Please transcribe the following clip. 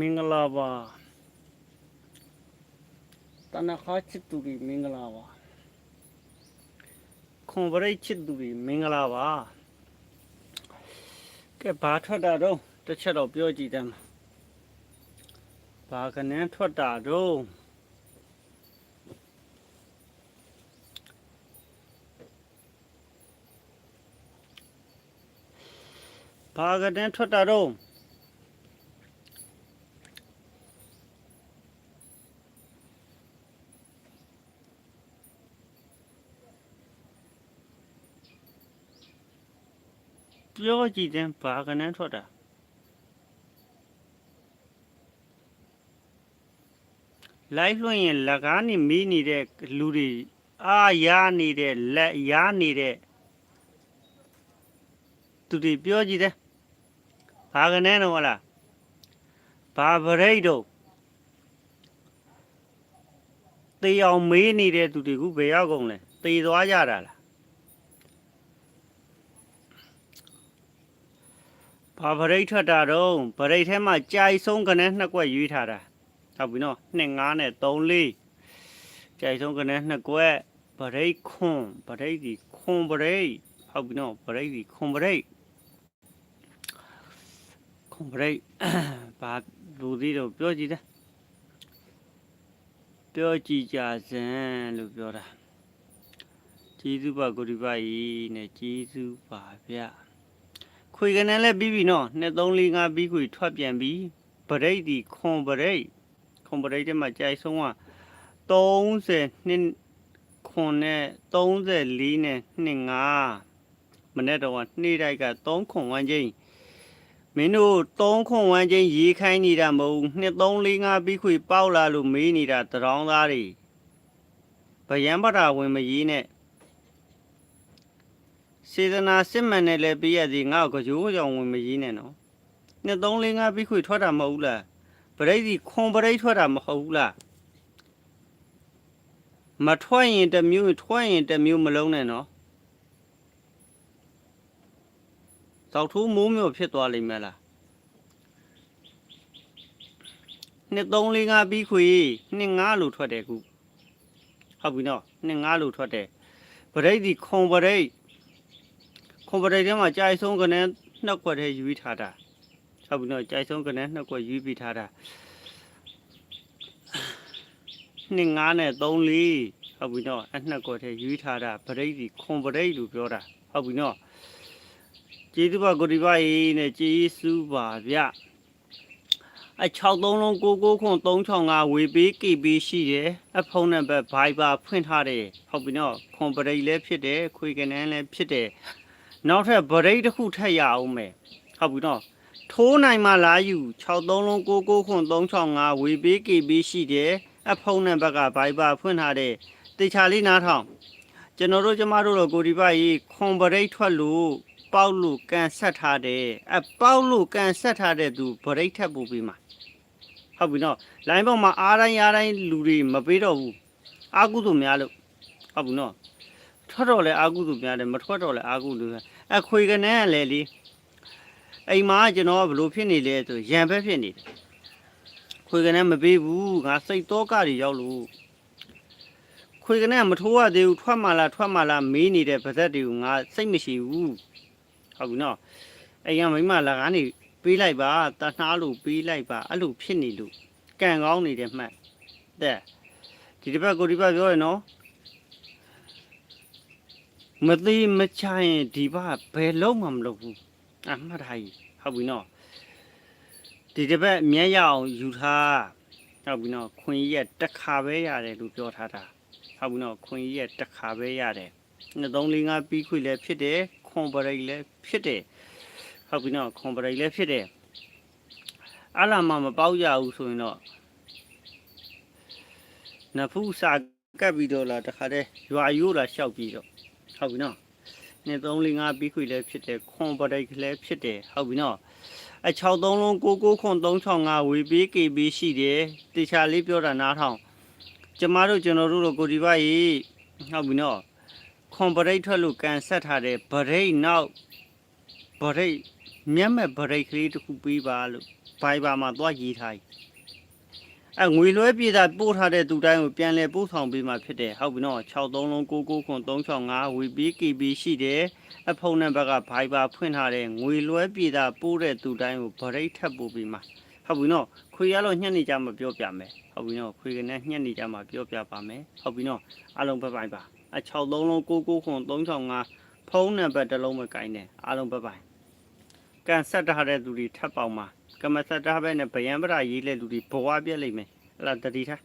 မင်္ဂလာပါတနခါချစ်သူတွေမင်္ဂလာပါခွန်ပရိတ်ချစ်သူတွေမင်္ဂလာပါကဲဘာထွက်တာတော့တစ်ချက်တော့ပြောကြည့်တယ်ဘာကနန်းထွက်တာတော့ဘာကနန်းထွက်တာတော့ ပြောကြည့်တယ်ဘာကနန်းထွက်တာလိုက်လွှင့်ရင်လက်ကားနေမီးနေတဲ့လူတွေအာရနေတဲ့လက်ရနေတဲ့သူတွေပြောကြည့်တယ်ဘာကနန်းတော့ဟုတ်လားဘာဗရိတ်တော့တေးအောင်မေးနေတဲ့သူတွေကဘယ်ရောက်ကုန်လဲတေးသွားကြတာလား ဘာဗရိတ်ထွက်တာတော့ဗရိတ်ထဲမှာကြိုက်ဆုံးကနေနှစ်ကွက်ရွေးထားတာဟုတ်ပြီနော်2 5နဲ့3 4ကြိုက်ဆုံးကနေနှစ်ကွက်ဗရိတ်ခွန်ဗရိတ်ဒီခွန်ဗရိတ်ဟုတ်ပြီနော်ဗရိတ်ဒီခွန်ဗရိတ်ခွန်ဗရိတ်ဘာလူသေးတော့ပြောကြည့်တယ်ပြောကြည့်ကြစမ်းလို့ပြောတာကျေးဇူးပါကိုဒီပါကြီးနဲ့ကျေးဇူးပါဗျာ ခွေကနေလည်းပြီးပြီနော်2 3 4 5ပြီးခွေထွက်ပြန်ပြီဗရိတ်ဒီခွန်ဗရိတ်ခွန်ဗရိတ်ထဲမှာကြိုက်ဆုံးက30နှစ်ခွန်နဲ့34နဲ့2 5မနေ့တော့ကနေ့တိုက်က3ခွန်ဝမ်းချင်းမင်းတို့3ခွန်ဝမ်းချင်းရေးခိုင်းနေတာမဟုတ်2 3 4 5ပြီးခွေပေါက်လာလို့မေးနေတာတရောင်းသားတွေဗယံပတာဝင်မရေးနဲ့ စေတနာစစ်မှန်နဲ့လည်းပေးရသေးငါ့ကိုကြောကြောင်ဝင်မရေးနဲ့နော်နှစ်သုံးလေးငါပြီးခွေထွက်တာမဟုတ်ဘူးလားပရိသီခွန်ပရိတ်ထွက်တာမဟုတ်ဘူးလားမထွက်ရင်တစ်မျိုးထွက်ရင်တစ်မျိုးမလုံးနဲ့နော်သောက်ထိုးမိုးမျိုးဖြစ်သွားလိမ့်မယ်လားနှစ်သုံးလေးငါပြီးခွေနှစ်ငါလို့ထွက်တယ်ခုဟုတ်ပြီနော်နှစ်ငါလို့ထွက်တယ်ပရိသီခွန်ပရိတ် ခွန်ပရိတ်ထဲမှာကြိုက်ဆုံးကနေနှစ်ခွက်ထဲယူထားတာဟုတ်ပြီနော်ကြိုက်ဆုံးကနေနှစ်ခွက်ယူပြီးထားတာနှစ်ငါးနဲ့3 4ဟုတ်ပြီနော်အနှစ်ခွက်ထဲယူထားတာပရိတ်ဒီခွန်ပရိတ်လို့ပြောတာဟုတ်ပြီနော်ကျေးဇူးပါကိုဒီပါရေးနဲ့ကျေးဇူးပါဗျအ6သုံးလုံး99ခွန်365ဝေပေး KB ရှိတယ်အဖုန်းနံပါတ် Viber ဖွင့်ထားတယ်ဟုတ်ပြီနော်ခွန်ပရိတ်လည်းဖြစ်တယ်ခွေကနေလည်းဖြစ်တယ် နောက်ထပ်ဗရိတ်တစ်ခုထပ်ရအောင်မယ်ဟုတ်ပြီနော်ထိုးနိုင်မှလာယူ63လုံး99ခွန်365ဝေပေး KB ရှိတယ်အဖုန်းနံပါတ်က Viber ဖွင့်ထားတဲ့တေချာလေးနားထောင်ကျွန်တော်တို့ကျမတို့တော့ကိုဒီပါကြီးခွန်ဗရိတ်ထွက်လို့ပေါက်လို့ကန်ဆက်ထားတယ်အပေါက်လို့ကန်ဆက်ထားတဲ့သူဗရိတ်ထပ်ပို့ပြီးမှာဟုတ်ပြီနော်လိုင်းပေါ်မှာအားတိုင်းအားတိုင်းလူတွေမပေးတော့ဘူးအာကုသို့များလို့ဟုတ်ပြီနော်ထွက်တော့လဲအာကုသို့များတယ်မထွက်တော့လဲအာကုသို့များ အခွေကနေကလည်းလေအိမ်မှာကျွန်တော်ကဘလို့ဖြစ်နေလဲဆိုရံဖက်ဖြစ်နေတယ်ခွေကနေမပေးဘူးငါစိတ်တော့ကတွေရောက်လို့ခွေကနေကမထိုးရသေးဘူးထွက်မှလားထွက်မှလားမေးနေတဲ့ဗဇက်တွေကိုငါစိတ်မရှိဘူးဟုတ်ပြီနော်အိမ်ကမိမလာကနေပေးလိုက်ပါတနှားလို့ပေးလိုက်ပါအဲ့လိုဖြစ်နေလို့ကံကောင်းနေတယ်မှတ်တဲ့ဒီတစ်ပတ်ကိုဒီပတ်ပြောရနော် မသေးမချရင်ဒီဘဘယ်လုံးမှမလုပ်ဘူးအမှတ်ထားကြီးဟုတ်ပြီနော်ဒီတစ်ပတ်မျက်ရအောင်ယူထားဟုတ်ပြီနော်ခွင်ကြီးရဲ့တစ်ခါပဲရတယ်လို့ပြောထားတာဟုတ်ပြီနော်ခွင်ကြီးရဲ့တစ်ခါပဲရတယ်နှစ်သုံးလေးငါပြီးခွေလည်းဖြစ်တယ်ခွန်ပရိတ်လည်းဖြစ်တယ်ဟုတ်ပြီနော်ခွန်ပရိတ်လည်းဖြစ်တယ်အလားမမပေါက်ရဘူးဆိုရင်တော့နဖူးစာကပ်ပြီးတော့လာတခါတည်းရွာရိုးလာလျှောက်ပြီးတော့ ဟုတ်ပြီနော်နှစ်3 4 5ပြီးခွေလည်းဖြစ်တယ်ခွန်ပဒိတ်လည်းဖြစ်တယ်ဟုတ်ပြီနော်အ6 3လုံး99ခွန်365ဝေပေး KB ရှိတယ်တေချာလေးပြောတာနားထောင်ကျမတို့ကျွန်တော်တို့တို့ကိုဒီပါကြီးဟုတ်ပြီနော်ခွန်ပဒိတ်ထွက်လို့ကန်ဆက်ထားတယ်ဗရိတ်နောက်ဗရိတ်မျက်မဲ့ဗရိတ်ကလေးတစ်ခုပေးပါလို့ဗ Viber မှာသွားရေးထား යි အဲငွေလွှဲပြေးတာပို့ထားတဲ့သူတိုင်းကိုပြန်လဲပို့ဆောင်ပေးမှဖြစ်တယ်ဟုတ်ပြီနော်63လုံး99ခွန်365 WPKB ရှိတယ်အဖုန်းနံပါတ်က Viber ဖွင့်ထားတဲ့ငွေလွှဲပြေးတာပို့တဲ့သူတိုင်းကိုဗရိတ်ထပ်ပို့ပေးမှဟုတ်ပြီနော်ခွေရလို့ညှက်နေကြမှာပြောပြမယ်ဟုတ်ပြီနော်ခွေကနဲ့ညှက်နေကြမှာပြောပြပါမယ်ဟုတ်ပြီနော်အားလုံးဘိုင်ဘိုင်ပါအ63လုံး99ခွန်365ဖုန်းနံပါတ်တစ်လုံးပဲကိုင်းတယ်အားလုံးဘိုင်ဘိုင်ကန်ဆက်ထားတဲ့သူတွေထပ်ပေါအောင်မှာ ကမ္မဆက်ထားပဲနဲ့ဗယံပရာရေးလဲလူတွေဘဝပြက်လိမ့်မယ်အဲ့ဒါတတိထား